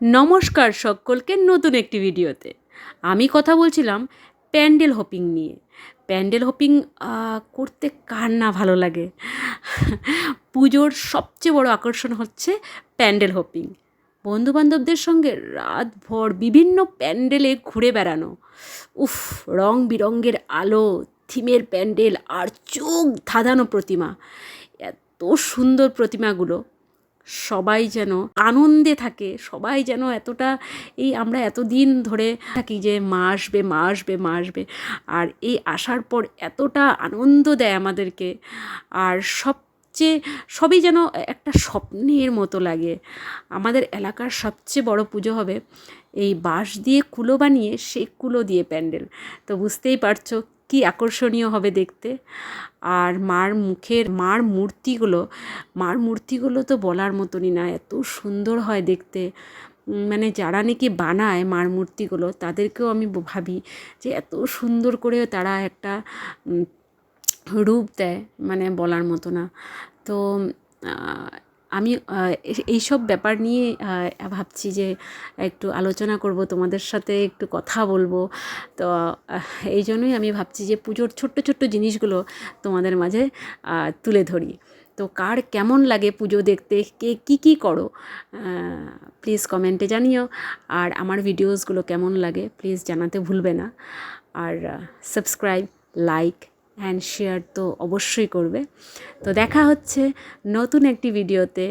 নমস্কার সকলকে নতুন একটি ভিডিওতে। আমি কথা বলছিলাম প্যান্ডেল হপিং নিয়ে। প্যান্ডেল হপিং করতে কার না ভালো লাগে? পুজোর সবচেয়ে বড় আকর্ষণ হচ্ছে প্যান্ডেল হপিং। বন্ধুবান্ধবদের সঙ্গে রাতভর বিভিন্ন প্যান্ডেলে ঘুরে বেড়ানো। উফ রং বিরঙ্গের আলো, থিমের প্যান্ডেল আর চোখ ধাঁধানো প্রতিমা। এত সুন্দর প্রতিমাগুলো। সবাই যেন আনন্দে থাকে, সবাই যেন এতটা এই আমরা এতদিন ধরে থাকি যে মা আসবে মা আসবে মা আসবে। আর এই আসার পর এতটা আনন্দ দেয় আমাদেরকে। আর সব সবচেয়ে, সবই যেন একটা স্বপ্নের মতো লাগে। আমাদের এলাকার সবচেয়ে বড় পুজো হবে এই বাঁশ দিয়ে কুলো বানিয়ে সেই কুলো দিয়ে প্যান্ডেল। তো বুঝতেই পারছ কি আকর্ষণীয় হবে দেখতে। আর মার মুখের, মার মূর্তিগুলো মার মূর্তিগুলো তো বলার মতনই না, এত সুন্দর হয় দেখতে। মানে যারা নাকি বানায় মার মূর্তিগুলো, তাদেরকেও আমি ভাবি যে এত সুন্দর করে তারা একটা রূপ দেয় মানে বলার মতো না। তো আমি এই- এইসব ব্যাপার নিয়ে ভাবছি যে একটু আলোচনা করব, তোমাদের সাথে একটু কথা বলব। তো এই জন্যই আমি ভাবছি যে পুজোর ছোট্ট ছোট্ট জিনিসগুলো তোমাদের মাঝে তুলে ধরি। তো কার কেমন লাগে পুজো দেখতে? কে কী কী করো? প্লিজ কমেন্টে জানিও। আর আমার ভিডিওসগুলো কেমন লাগে প্লিজ জানাতে ভুলবে না। আর সাবস্ক্রাইব লাইক অ্যান্ড শেয়ার তো অবশ্যই করবে। তো দেখা হচ্ছে নতুন একটি ভিডিওতে